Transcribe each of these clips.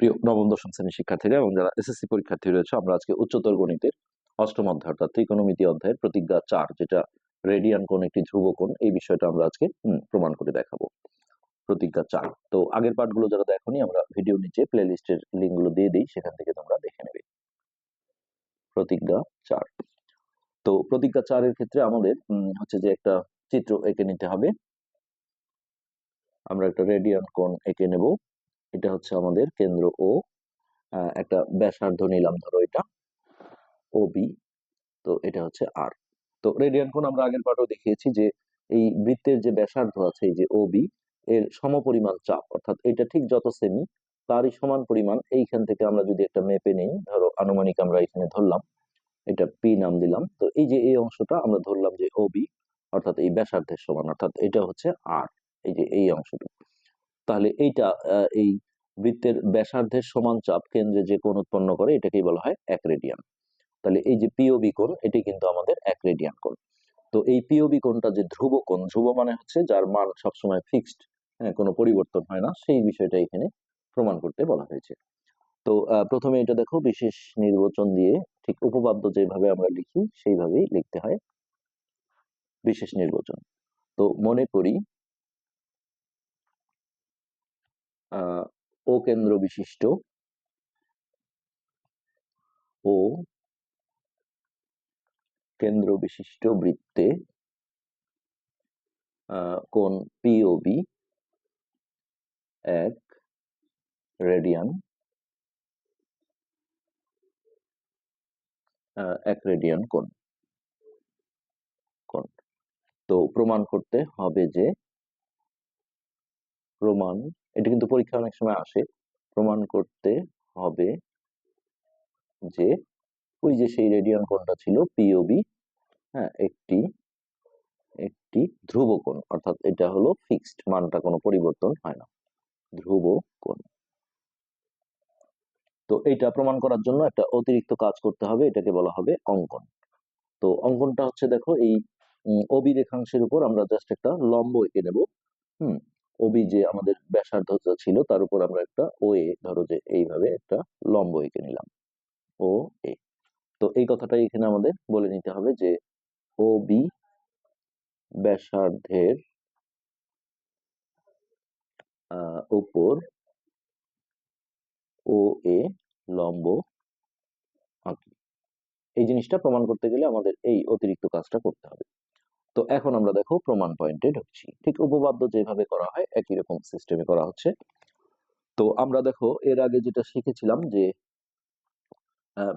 প্রিয় নবম, দশম শ্রেণির শিক্ষার্থীরা এবং যারা এসএসসি পরীক্ষার্থী রয়েছে, আমরা আজকে উচ্চতর গণিতের অষ্টম অধ্যায় অর্থাৎ ত্রিকোণমিতি অধ্যায়ের প্রতিজ্ঞা চার, যেটা রেডিয়ান কোণ, একটি ধ্রুব কোণ, এই বিষয়টা আমরা আজকে প্রমাণ করে দেখাবো। প্রতিজ্ঞা চার, তো আগের পাঠগুলো যারা দেখোনি, আমরা ভিডিও নিচে প্লে লিস্টের লিঙ্কগুলো দিয়ে দিই, সেখান থেকে তোমরা দেখে নেবে। প্রতিজ্ঞা চার, তো প্রতিজ্ঞা চারের ক্ষেত্রে আমাদের হচ্ছে যে একটা চিত্র এঁকে নিতে হবে। আমরা একটা রেডিয়ান কোণ এঁকে নেব। এটা হচ্ছে আমাদের কেন্দ্র ও একটা ব্যাসার্ধ নিলাম ধরো এটা ও বি তো এটা হচ্ছে আর তো রেডিয়ান কোণ আমরা আগের পাঠও দেখিয়েছি যে এই বৃত্তের যে ব্যাসার্ধ আছে, এই যে ও বি এর সমপরিমাণ চাপ, অর্থাৎ এটা ঠিক যত সেমি তারই সমান পরিমাণ এইখান থেকে আমরা যদি একটা মেপে নেই, ধরো আনুমানিক আমরা এখানে ধরলাম, এটা পি নাম দিলাম, তো এই যে এই অংশটা আমরা ধরলাম যে ও বি অর্থাৎ এই ব্যাসার্ধের সমান, অর্থাৎ এটা হচ্ছে আর এই যে এই অংশটা। তাহলে এইটা এই বৃত্তের ব্যাসার্ধের সমান চাপ কেন্দ্রে যে কোণ উৎপন্ন করে এটাকেই বলা হয় এক রেডিয়ান তাহলে এই যে পিওবি কোণ, এটি কিন্তু আমাদের এক রেডিয়ান কোণ। তো এই পিওবি কোণটা যে ধ্রুব কোণ, ধ্রুব মানে হচ্ছে যার মান সবসময় ফিক্সড হ্যাঁ কোনো পরিবর্তন হয় না, সেই বিষয়টা এখানে প্রমাণ করতে বলা হয়েছে। তো প্রথমে এটা দেখো, বিশেষ নির্বাচন দিয়ে ঠিক উপপাদ্য যেভাবে আমরা লিখি, সেইভাবেই লিখতে হয় বিশেষ নির্বাচন। তো মনে করি ও কেন্দ্র বিশিষ্ট। ও কেন্দ্র বিশিষ্ট বৃত্তে কোণ পিওবি এক, রেডিয়ান এক রেডিয়ান কোণ কোণ। তো প্রমাণ করতে হবে যে, প্রমাণ এটা কিন্তু পরীক্ষা অনেক সময় আসে। প্রমাণ করতে হবে যে ওই যে সেই রেডিয়ান কোণটা ছিল পিওবি হ্যাঁ একটি একটি ধ্রুব কোণ। অর্থাৎ এটা হলো ফিক্সড মানটা কোনো পরিবর্তন হয় না। ধ্রুব কোণ। তো এটা প্রমাণ করার জন্য একটা অতিরিক্ত কাজ করতে হবে, এটাকে বলা হবে অঙ্কন। তো অঙ্কনটা হচ্ছে দেখো, এই ওবি রেখাংশের উপর আমরা জাস্ট একটা লম্ব এঁকে নেব, হুম? ওবি যে আমাদের ব্যাসার্ধতা ছিল, তার উপর আমরা একটা ও, এ, ধরো যে এইভাবে একটা লম্ব এঁকে নিলাম। ও, এ। তো এই কথাটাই এখানে আমাদের বলে নিতে হবে যে ও বি ব্যাসার্ধের উপর ও, এ লম্ব আঁকি। এই জিনিসটা প্রমাণ করতে গেলে আমাদের এই অতিরিক্ত কাজটা করতে হবে। তো এখন আমরা দেখো প্রমাণ পয়েন্টে ঢুকছি। ঠিক উপপাদ্য যেভাবে করা হয়, একই রকম সিস্টেমে করা হচ্ছে। তো আমরা দেখো, এর আগে যেটা শিখেছিলাম যে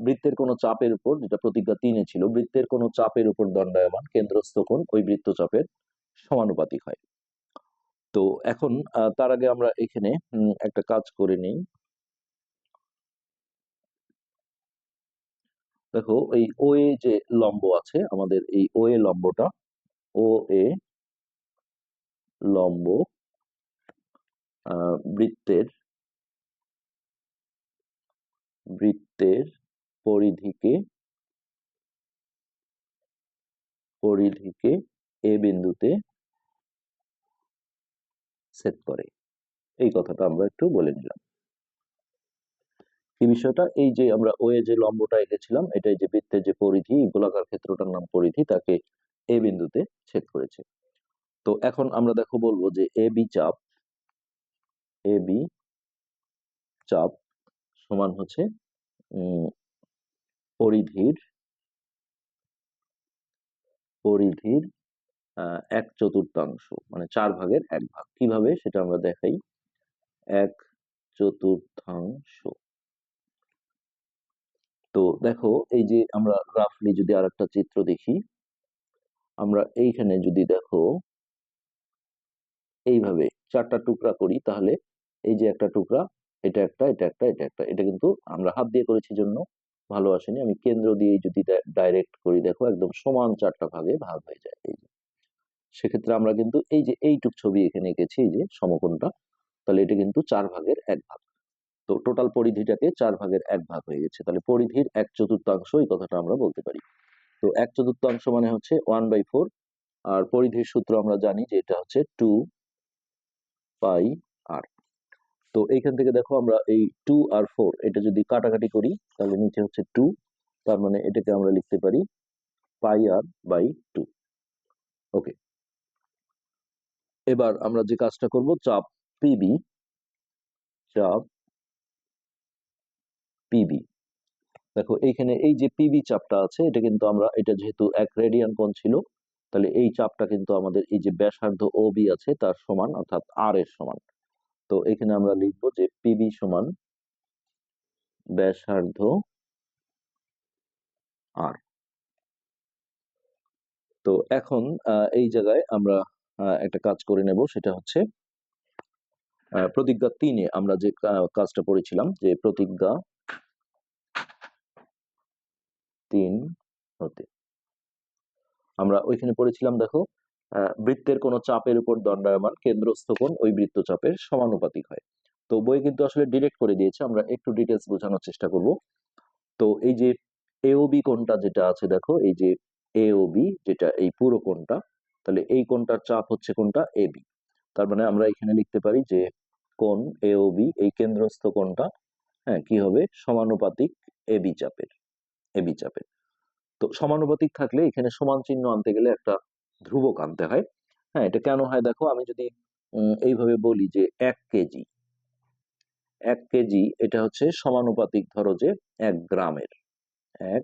বৃত্তের কোনো চাপের উপর, যেটা প্রতিজ্ঞা তিনে ছিল, বৃত্তের কোনো চাপের উপর দণ্ডায়মান, কেন্দ্রস্থ কোণ ওই বৃত্তচাপের সমানুপাতিক হয়। তো এখন তার আগে আমরা এখানে একটা কাজ করে নিই। দেখো, এই ও এ যে লম্ব আছে, আমাদের এই ও এ লম্বটা ও, এ, লম্ব বৃত্তের বৃত্তের পরিধিকে পরিধিকে এ বিন্দুতে সেট করে। এই কথাটা আমরা একটু বলে নিলাম। কি বিষয়টা, এই যে আমরা ও এ যে লম্বটা এঁকেছিলাম, এটাই যে বৃত্তের যে পরিধি, গোলাকার ক্ষেত্রটার নাম পরিধি, তাকে এ বিন্দুতে ছেদ করেছে। তো এখন আমরা দেখো বলব যে এ বি চাপ, এ বি চাপ সমান হচ্ছে পরিধির পরিধির এক চতুর্থাংশ মানে চার ভাগের এক ভাগ। কীভাবে? সেটা আমরা দেখাই। এক চতুর্থাংশ। তো দেখো, এই যে আমরা রাফলি যদি আর একটা চিত্র দেখি আমরা এইখানে যদি দেখো, এইভাবে চারটা টুকরা করি, তাহলে এই যে একটা টুকরা, এটা একটা এটা একটা এটা একটা, এটা কিন্তু আমরা হাত দিয়ে করেছি জন্য, ভালো আসেনি। আমি কেন্দ্র দিয়ে যদি ডাইরেক্ট করি, দেখো একদম সমান চারটা ভাগে ভাগ হয়ে যায়, এই যে। সেক্ষেত্রে আমরা কিন্তু এই যে এইটুক ছবি এখানে এঁকেছি, এই যে সমকোণটা, তাহলে এটা কিন্তু চার ভাগের এক ভাগ। তো টোটাল পরিধিটাকে চার ভাগের এক ভাগ হয়ে গেছে। তাহলে পরিধির এক চতুর্থাংশ এই কথাটা আমরা বলতে পারি। তো এক চতুর্থাংশ মানে হচ্ছে ওয়ান বাই ফোর আর পরিধির সূত্র আমরা জানি যে এটা হচ্ছে টু পাই আর তো এইখান থেকে দেখো আমরা এই টু আর ফোর এটা যদি কাটাকাটি করি, তাহলে নিচে হচ্ছে টু তার মানে এটাকে আমরা লিখতে পারি পাই আর বাই টু ওকে এবার আমরা যে কাজটা করব, চাপ পিবি চাপ পিবি দেখো, এইখানে এই যে পিবি চাপটা আছে, এটা কিন্তু আমরা, এটা যেহেতু এক রেডিয়ান কোণ ছিল, তাহলে এই চাপটা কিন্তু আমাদের এই যে ব্যাসার্ধ ও বি আছে, তার সমান, অর্থাৎ আর এর সমান। তো এখানে আমরা লিখব যে পিবি সমান ব্যাসার্ধ আর তো এখন এই জায়গায় আমরা একটা কাজ করে নেব, সেটা হচ্ছে প্রতিজ্ঞা তিনে আমরা যে কাজটা করেছিলাম, যে প্রতিজ্ঞা তিন হতে। আমরা ওইখানে পড়েছিলাম, দেখো বৃত্তের কোন চাপের উপর দণ্ডায়মান, কেন্দ্রস্থ কোণ ওই বৃত্তচাপের সমানুপাতিক হয়। তো বই কিন্তু আসলে ডিরেক্ট করে দিয়েছে, আমরা একটু ডিটেলস বোঝানোর চেষ্টা করব। তো এই যে এওবি কোণটা যেটা আছে, দেখো, এই যে এওবি যেটা এই পুরো কোণটা, তাহলে এই কোণটার চাপ হচ্ছে কোনটা এবি তার মানে আমরা এখানে লিখতে পারি যে কোণ এওবি এই কেন্দ্রস্থ কোণটা হ্যাঁ কি হবে? সমানুপাতিক এবি চাপের। এবি চাপের। তো সমানুপাতিক থাকলে এখানে সমান চিহ্ন আনতে গেলে একটা ধ্রুবক আনতে হয়। হ্যাঁ এটা কেন হয়? দেখো, আমি যদি এইভাবে বলি যে এক কেজি এক কেজি এটা হচ্ছে সমানুপাতিক ধরো যে এক গ্রামের, এক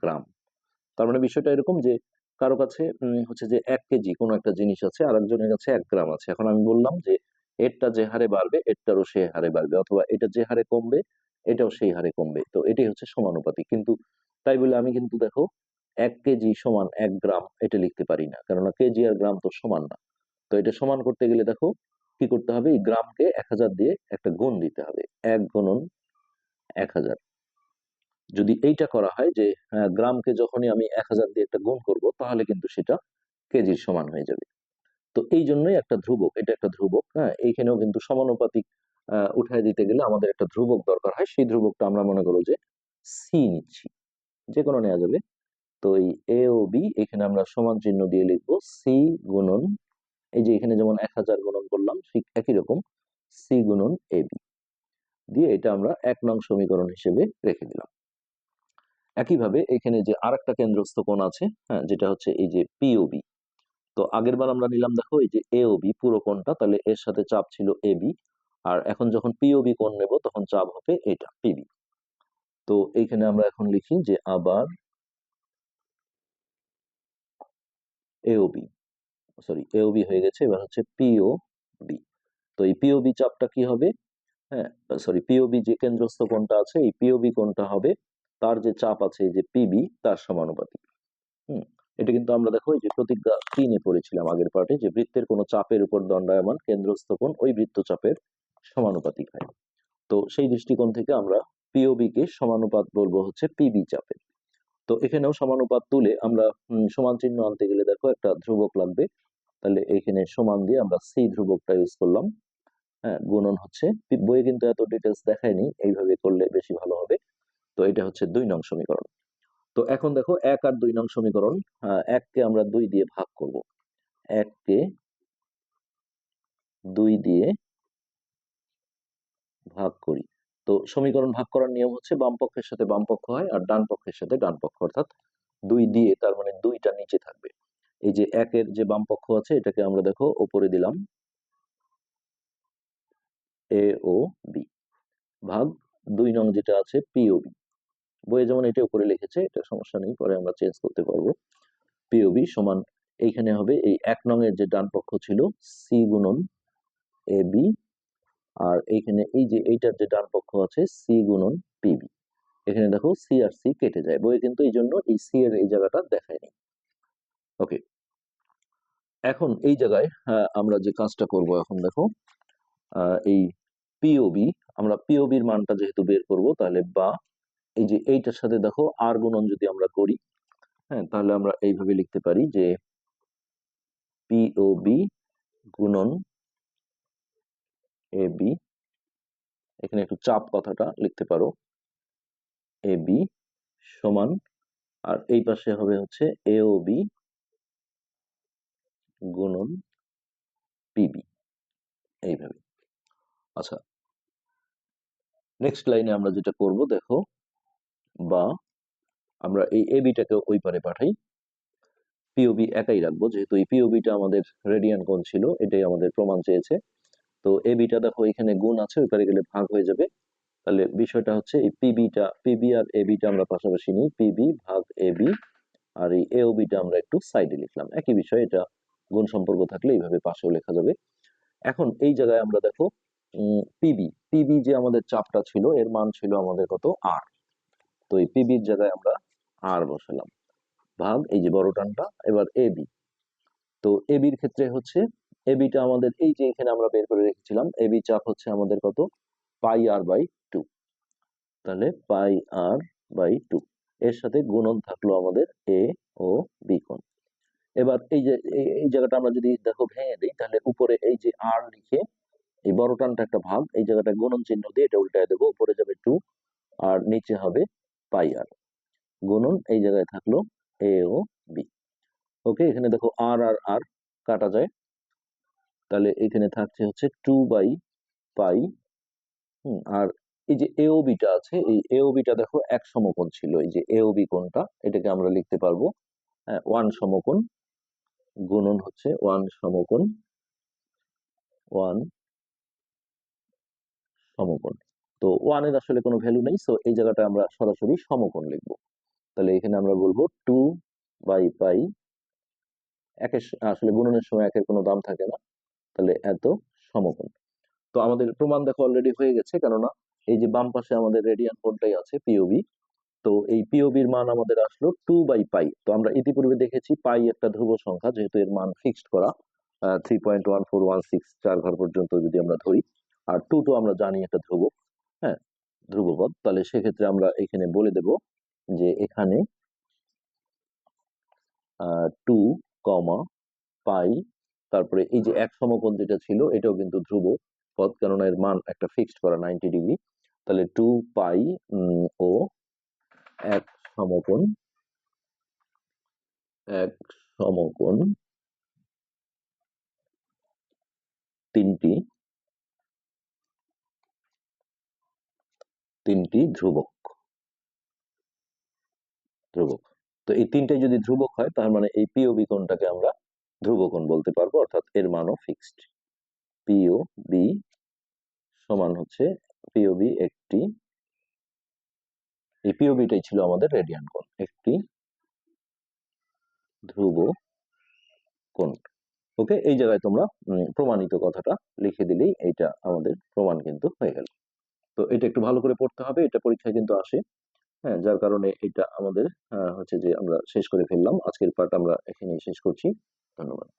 গ্রাম। তার মানে বিষয়টা এরকম যে কারও কাছে হচ্ছে যে এক কেজি কোনো একটা জিনিস আছে আর একজনের কাছে এক গ্রাম আছে। এখন আমি বললাম যে এরটা যে হারে বাড়বে, এরটারও সে হারে বাড়বে, অথবা এটা যে হারে কমবে, এটাও সেই হারে কমবে। তো এটাই হচ্ছে সমানুপাতিক। কিন্তু তাই বলে আমি কিন্তু দেখো এক কেজি সমান এক গ্রাম এটা লিখতে পারি না। কেননা কেজি আর গ্রাম তো সমান না। তো এটা সমান করতে গেলে দেখো কি করতে হবে? এই গ্রামকে এক হাজার দিয়ে একটা গুণ দিতে হবে। এক গুণন এক হাজার। যদি এইটা করা হয় যে গ্রামকে যখনই আমি এক হাজার দিয়ে একটা গুণ করব, তাহলে কিন্তু সেটা কেজির সমান হয়ে যাবে। তো এই জন্যই একটা ধ্রুবক, এটা একটা ধ্রুবক হ্যাঁ এইখানেও কিন্তু সমানুপাতিক, আহ, উঠায় দিতে গেলে আমাদের একটা ধ্রুবক দরকার হয়। সেই ধ্রুবকটা আমরা মনে করো যে সি নিচ্ছি। যে কোনো নেওয়া যাবে। তো এই এ ও বি এখানে আমরা সমান চিহ্ন দিয়ে লিখব সি গুণন, এই যে এখানে যেমন এক হাজার গুণন করলাম, ঠিক একই রকম সি গুণন এ বি দিয়ে এটা আমরা এক নং সমীকরণ হিসেবে রেখে দিলাম। একইভাবে এখানে যে আর একটা কেন্দ্রস্থ কোণ আছে হ্যাঁ যেটা হচ্ছে এই যে পিওবি তো আগের বার আমরা নিলাম, দেখো, এই যে এওবি পুরো কোণটা, তাহলে এর সাথে চাপ ছিল এবি আর এখন যখন পিওবি কোণ নেব, তখন চাপ হবে এটা পিবি তো এইখানে আমরা এখন লিখি যে আবার এওবি সরি এওবি হয়ে গেছে, এবার হচ্ছে পিও বি তো এই পিওবি চাপটা কি হবে? হ্যাঁ সরি পিওবি যে কেন্দ্রস্থ কোণটা আছে, এই পিওবি কোণটা হবে, তার যে চাপ আছে যে পিবি তার সমানুপাতিক। হুম, এটা কিন্তু আমরা দেখো যে প্রতিজ্ঞা তিনে পড়েছিলাম আগের পার্টে, যে বৃত্তের কোনো চাপের উপর দণ্ডায়মান কেন্দ্রস্থ কোণ ওই বৃত্তচাপের সমানুপাতিক হয়। তো সেই দৃষ্টিকোণ থেকে আমরা পিওবি কে সমানুপাত বলব হচ্ছে পিবি চাপের। তো এখানেও সমানুপাত তুলে আমরা সমান চিহ্ন আনতে গেলে দেখো একটা ধ্রুবক লাগবে। তাহলে এখানে সমান দিয়ে আমরা সি ধ্রুবকটা ইউজ করলাম। হ্যাঁ গুণন হচ্ছে বইয়ে কিন্তু এত ডিটেলস দেখায়নি, এইভাবে করলে বেশি ভালো হবে। তো এটা হচ্ছে দুই নং সমীকরণ। তো এখন দেখো এক আর দুই নং সমীকরণ এককে আমরা দুই দিয়ে ভাগ করব। এককে দুই দিয়ে ভাগ করি। তো সমীকরণ ভাগ করার নিয়ম হচ্ছে বাম পক্ষের সাথে বাম পক্ষ হয় আর ডান পক্ষের সাথে ডান পক্ষ, অর্থাৎ দুই দিয়ে তার মানে দুইটা নিচে থাকবে। এই যে একের যে বাম পক্ষ আছে এটাকে আমরা দেখো ওপরে দিলাম। এ ও বি ভাগ দুই নং যেটা আছে পিওবি বইয়ে যেমন এটা উপরে লিখেছে, এটা সমস্যা নেই, পরে আমরা চেঞ্জ করতে পারব। পিওবি সমান, এইখানে হবে এই এক নং এর যে ডান পক্ষ ছিল, সি গুণন এ বি আর এইখানে এই যে এইটার যে ডান পক্ষ আছে সি গুণন পিবি এখানে দেখো সি আর সি কেটে যায়, বইয়ে কিন্তু এই জন্য এই সি এর এই জায়গাটা দেখায়নি। ওকে এখন এই জায়গায় আমরা যে কাজটা করব এখন দেখো এই পিওবি আমরা পিওবির মানটা যেহেতু বের করব, তাহলে বা, এই যে এইটার সাথে দেখো আর গুণন যদি আমরা করি হ্যাঁ তাহলে আমরা এইভাবে লিখতে পারি যে পিওবি গুণন এ বি এখানে একটু চাপ কথাটা লিখতে পারো। এ বি সমান, আর এই পাশে হবে হচ্ছে এ ও বি গুণন পিবি এইভাবে। আচ্ছা নেক্সট লাইনে আমরা যেটা করব দেখো, বা আমরা এই এবিটাকে ওই পারে পাঠাই। পিওবি একাই রাখব, যেহেতু এই পিওবিটা আমাদের রেডিয়ান কোণ ছিল, এটাই আমাদের প্রমাণ চেয়েছে। তো এবিটা দেখো এখানে গুণ আছে ওই পারে গেলে ভাগ হয়ে যাবে। তাহলে বিষয়টা হচ্ছে এই পিবিটা পিবি আর এ বিটা আমরা পাশাপাশি নিই। পিবি ভাগ এ বি আর এই এ ও বিটা আমরা একটু সাইডে লিখলাম। একই বিষয়, এটা গুণ সম্পর্ক থাকলে এইভাবে পাশেও লেখা যাবে। এখন এই জায়গায় আমরা দেখো পিবি পিবি যে আমাদের চাপটা ছিল, এর মান ছিল আমাদের কত? আর তো এই পিবির জায়গায় আমরা আর বসালাম। ভাগ, এই যে বড় টানটা, এবার এবি তো এবির ক্ষেত্রে হচ্ছে এবিটা আমাদের এই যে এখানে আমরা বের করে রেখেছিলাম এবি চাপ হচ্ছে আমাদের কত? পাই আর বাই টু তাহলে পাই আর বাই টু এর সাথে গুণন থাকল আমাদের এ ও বি কোণ। এবার এই যে, এই- জায়গাটা আমরা যদি দেখো ভেঙে দিই, তাহলে উপরে এই যে আর লিখে এই বড় টানটা একটা ভাগ, এই জায়গাটা গুণন চিহ্ন দিয়ে এটা উল্টায় দেবো, উপরে যাবে টু আর নিচে হবে পাই আর গুণন এই জায়গায় থাকল এ ও বি ওকে এখানে দেখো আর আর আর কাটা যায়। তাহলে এখানে থাকছে হচ্ছে টু বাই পাই হুম, আর এই যে এওবিটা আছে এই এওবিটা দেখো এক সমকোণ ছিল এই যে এওবি কোণটা এটাকে আমরা লিখতে পারব ওয়ান সমকোণ গুণন হচ্ছে ওয়ান সমকোণ ওয়ান সমকোণ। তো ওয়ানের আসলে কোনো ভ্যালু নেই সো এই জায়গাটা আমরা সরাসরি সমকোণ লিখব। তাহলে এখানে আমরা বলব টু বাই পাই একের আসলে গুণনের সময় একের কোনো দাম থাকে না। তাহলে এত সমকোণ। তো আমাদের প্রমাণ দেখো অলরেডি হয়ে গেছে, কেননা এই যে বাম পাশে আমাদের রেডিয়ান কোণটাই আছে পিওবি তো এই পিওবির মান আমাদের আসলো টু বাই পাই তো আমরা ইতিপূর্বে দেখেছি পাই একটা ধ্রুব সংখ্যা, যেহেতু এর মান ফিক্সড করা three point one four one six চার ঘর পর্যন্ত যদি আমরা ধরি, আর টু তো আমরা জানি একটা ধ্রুবক হ্যাঁ ধ্রুবপদ, তাহলে সেক্ষেত্রে আমরা এখানে বলে দেব যে এখানে টু কমা পাই তারপরে এই যে এক সমকোণ যেটা ছিল এটাও কিন্তু ধ্রুব পদ কেননা এর মান একটা ফিক্সড করা নাইনটি ডিগ্রি তাহলে টু পাই ও এক সমকোণ এক সমকোণ তিনটি তিনটি ধ্রুবক। ধ্রুবক। তো এই তিনটাই যদি ধ্রুবক হয় তার মানে এই পিওবি কোণটাকে আমরা ধ্রুবকোণ বলতে পারব, অর্থাৎ এর মানও ফিক্সড পিও বি সমান হচ্ছে পিওবি একটি, এই পিওবিটাই ছিল আমাদের রেডিয়ান কোণ, একটি ধ্রুব কোণ ওকে এই জায়গায় তোমরা প্রমাণিত কথাটা লিখে দিলেই এটা আমাদের প্রমাণ কিন্তু হয়ে গেল। তো এটা একটু ভালো করে পড়তে হবে, এটা পরীক্ষায় কিন্তু আসে। হ্যাঁ যার কারণে এটা আমাদের হচ্ছে যে আমরা শেষ করে ফেললাম। আজকের পার্ট আমরা এখানেই শেষ করছি। ধন্যবাদ